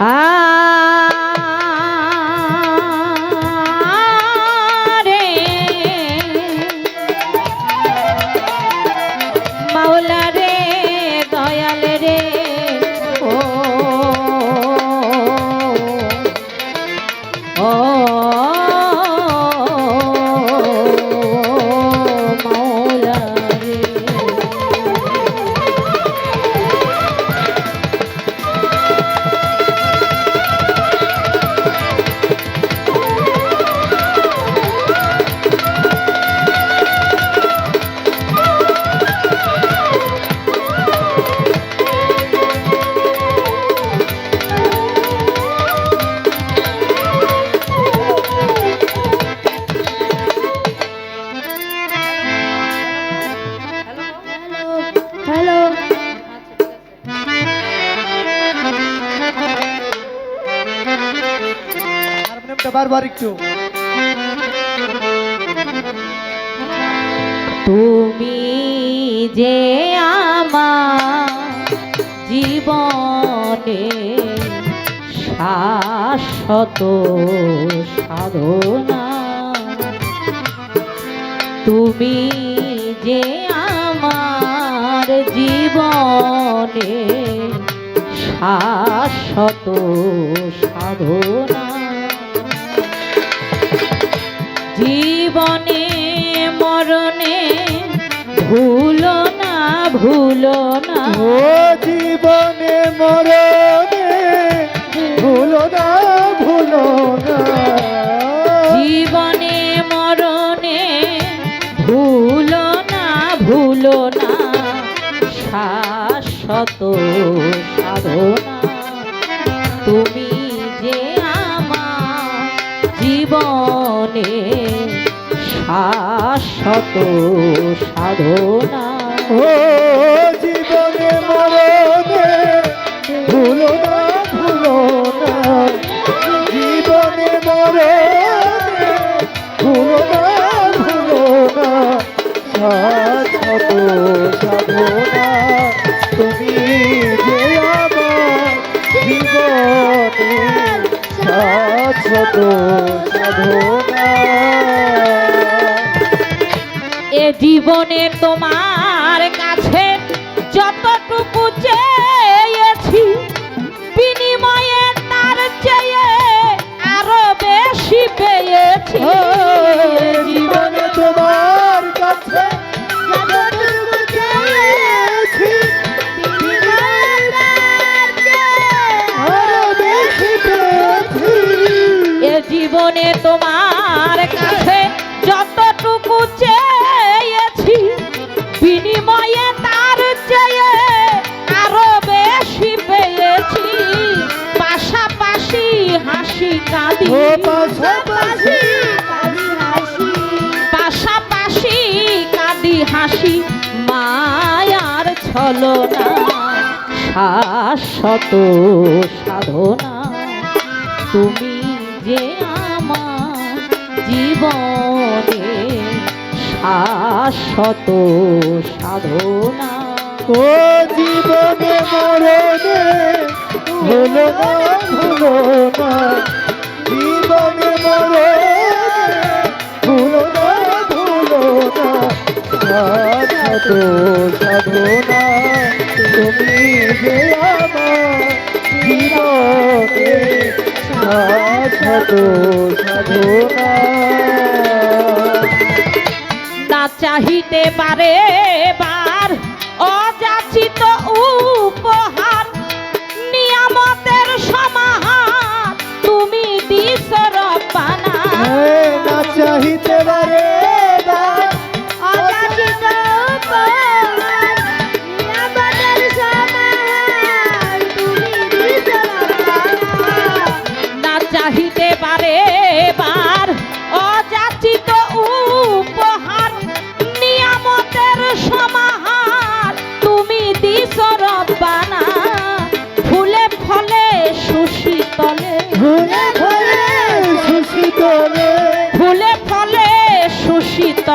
আরে বারবার একটু। তুমি যে আমার জীবনে শাশ্বত সাধনা তুমি যে আমার জীবনে শাশ্বত সাধনা জীবনে মরণে ভুলো না ভুলো না। ও জীবনে মরণে ভুলো না ভুলো না। জীবনে মরণে ভুলো না ভুলো না। শাশ্বত সাধনা। তুমি যে আমার জীবনে শাশ্বত সাধনা। ও জীবনে মরণে ভুলো না ভুলো না। জীবনে মরণে ভুলো না ভুলো না। শাশ্বত সাধনা। তুমি যে আমার জীবনে শাশ্বত সাধনা। জীবনে তোমার কাছে যতটুকু চেয়েছি বিনিময়ে তার চেয়ে আরও বেশি পেয়েছি। মায়ার না। শত সাধনা। তুমি যে আমার জীবনে শাশ্বত সাধনা। ও জীবনে সাধত না তুমি যে আমার না। চাহিতে পারে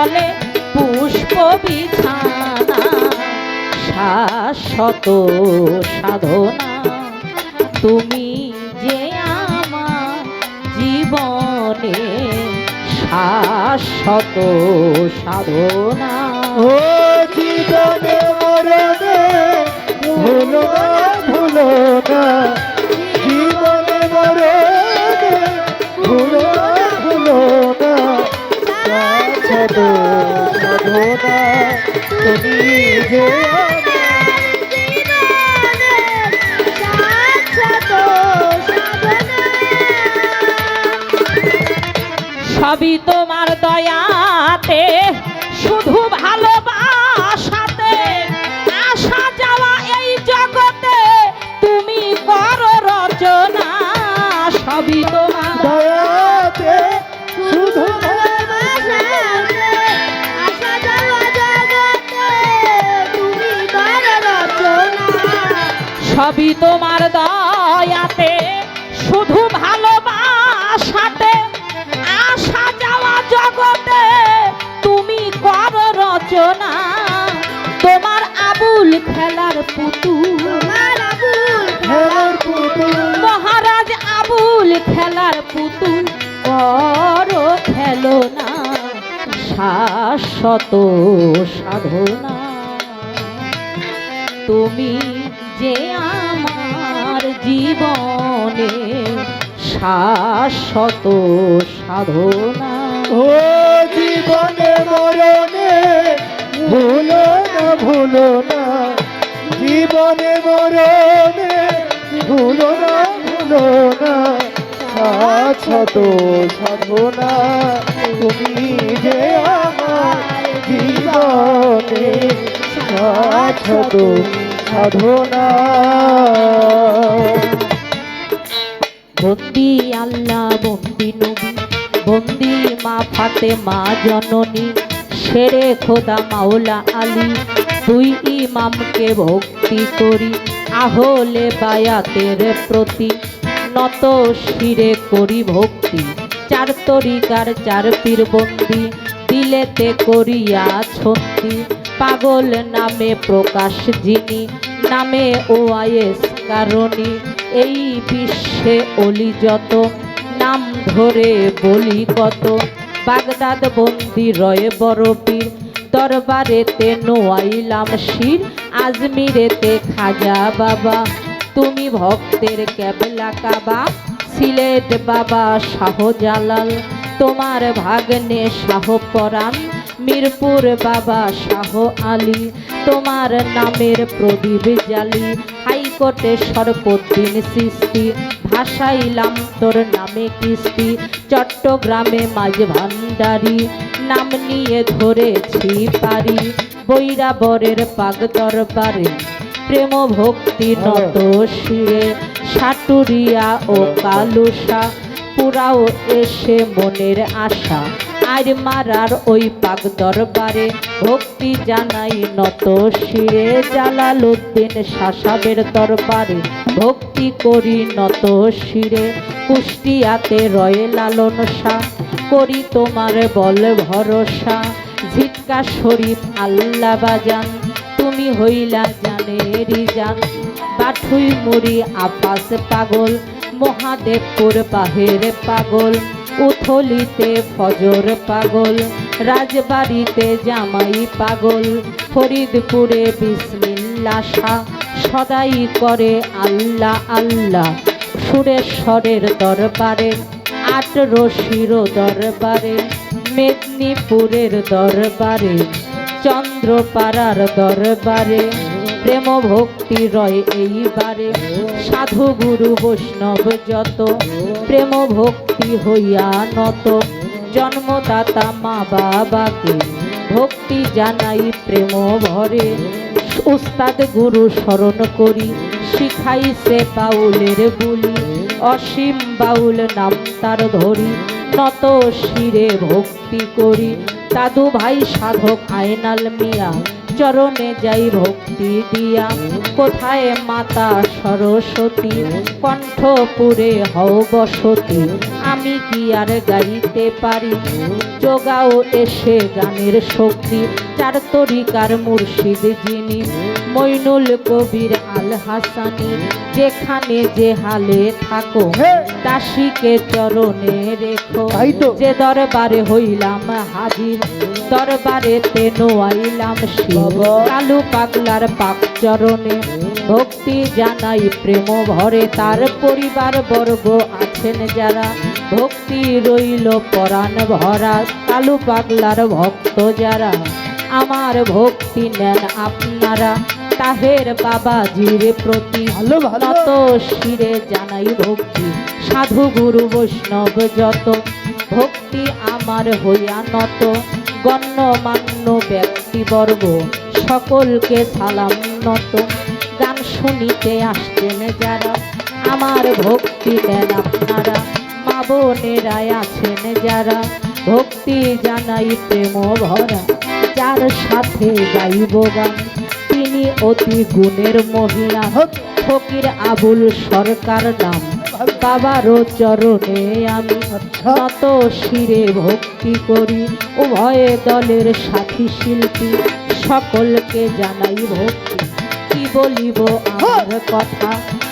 তলে পুষ্প বিছানা, শাশ্বত সাধনা। তুমি যে আমার জীবনে শাশ্বত সাধনা। ও জীবনে মরণে ভুলো সবই তোমার দয়াতে শুধু ভালোবাসাতে। আসা যাওয়া এই জগতে তুমি করো রচনা সবই তোমার দয়াতে শুধু সবই তোমার দয়াতে শুধু ভালোবাসাতে। জগতে তুমি কর রচনা। তোমার আবুল খেলার পুতুল। মহারাজ আবুল খেলার পুতুল। করো খেলো না শাশ্বত সাধনা। তুমি যে আমার জীবনে শাশ্বত সাধনা। ও জীবনে মরণে ভুলো না ভুলো না। জীবনে মরণে ভুলো না ভুলো না। সাধত সাধনা, তুমি যে আমার জীবনে সাধত সাধনা। বন্দি আল্লাহ, বন্দি নবী। মা ফাতে মা জননী শেরে খোদা মাওলা আলী। দুই ইমামকে ভক্তি করি, আহলে বায়াতের প্রতি। নত শিরে করি ভক্তি, চার তরিকার চার পীর বন্দি দিলেতে করিয়া ছন্দি, পাগল নামে প্রকাশ যিনি, নামে ও আয়েস কারণী। এই বিশ্বে অলি যত নাম ধরে বলি কত। বাগদাদ বন্দি রয়ে বড় পীর। দরবারেতে নোয়াইলাম শির। আজমিরেতে খাজা বাবা। তুমি ভক্তের ক্যাবলা কাবা। সিলেট বাবা শাহজালাল। তোমার ভাগ্নে শাহ পরাণ। মিরপুর বাবা শাহ আলী। তোমার নামের প্রদীপ জালি হাইকোর্টে সর্বদিন সৃষ্টি। ভাসাইলাম তোর নামে কিস্তি চট্টগ্রামে মাঝ ভান্ডারি, নাম নিয়ে ধরেছি পারি, বৈরাবরের পাগ দরবারে প্রেম ভক্তি নত শিরে, সাটুরিয়া ও কালুসা পুরাও এসে মনের আশা। আর মারার ওই পাক দরবারে ভক্তি জানাই নত শিরে জালালউদ্দিন শাসাবের দরবারে। ভক্তি করি নত শিরে, কুষ্টিয়াতে রয়ে লালন শাহ। করি তোমার বল ভরসা ঝিটকা শরীফ আল্লাহ বাজান। তুমি হইলা জানেরি জান, বাঠুই মুড়ি আপাস পাগল, মহাদেবপুর বাহের পাগল। উথলিতে ফজর পাগল, রাজবাড়িতে জামাই পাগল, ফরিদপুরে বিসমিল্লা শাহ, সদাই করে আল্লাহ আল্লাহ। সুরেশ্বরের দরবারে, আট রশির দরবারে, মেদিনীপুরের দরবারে, চন্দ্রপাড়ার দরবারে প্রেম ভক্তি রয় এইবারে। সাধু গুরু বৈষ্ণব যত প্রেম ভক্তি হইয়া নত। জন্মদাতা মা বাবাকে ভক্তি জানাই প্রেম ভরে। উস্তাদ গুরু স্মরণ করি শিখাইছে বাউলের বুলি। অসীম বাউল নাম তার ধরি, নত শিরে ভক্তি করি। দাদু ভাই সাধক আয়নাল মিয়া চরণে যাই ভক্তি দিয়া। কোথায় মাতা সরস্বতী? কণ্ঠপুরে হও বসতি। আমি কি আর গাইতে পারি? যোগাও এসে গানের শক্তি। চার তরিকার মুর্শিদ যিনি মইনুল কবির আল হাসানি যেখানে যে হালে থাকো। দাসীকে চরণে রেখো। যে দরবারে হইলাম হাজির দরবারে তেনো আইলাম শিব। বাবা। কালু পাগলার পাক চরণে ভক্তি জানাই প্রেম ভরে। তার পরিবার বর্গ আছেন যারা। ভক্তি রইল পরাণ ভরা। কালু পাগলার ভক্ত যারা। আমার ভক্তি নেন আপনারা। তাহের বাবাজির প্রতি। ভালো ভালো। নত শিরে জানাই ভক্তি। সাধু গুরু বৈষ্ণব যত। ভক্তি আমার হইয়া নত। গণ্যমান্য ব্যক্তিবর্গ, সকলকে সালাম নত গান শুনিতে আসছেন যারা, আমার ভক্তি দেন আপনারা। মা বোনেরাই আছেন যারা, ভক্তি জানাই প্রেম ভরা। যার সাথে গাইব গান, তিনি অতি গুণের মহিলা। হোক ফকির আবুল সরকার নাম। বাবারও চরণে আমি নত শিরে ভক্তি করি। উভয়ে দলের সাথী শিল্পী, সকলকে জানাই ভক্তি। কি বলিব আমার কথা?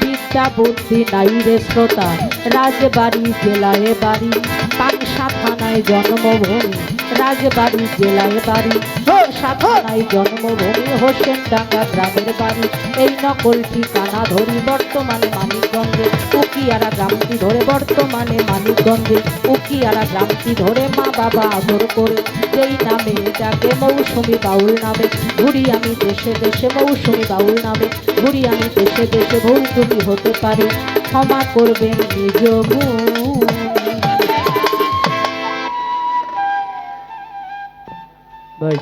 বিদ্যা বুদ্ধি নাই রে শ্রোতা। রাজবাড়ি জেলায় বাড়ি পাংশা থানায় জন্মভূমি। রাজবাড়ি জেলায় বাড়ি পাংশা থানায় জন্মভূমি হোসেন ডাঙ্গা গ্রামের বাড়ি এই নকল ঠিকানা ধরি বর্তমানে মানিকগঞ্জে উকিয়ারা গ্রামটি ধরে বর্তমানে মানিকগঞ্জে উকিয়ারা গ্রামটি ধরে মা বাবা আদর করে যেই নামে ডাকে মৌসুমি বাউল নামে ঘুরি আমি দেশে দেশে মৌসুমি বাউল নামে ঘুরি আমি দেশে দেশে ভুল তুমি হতে পারে ক্ষমা করবেন নিজ। ভাই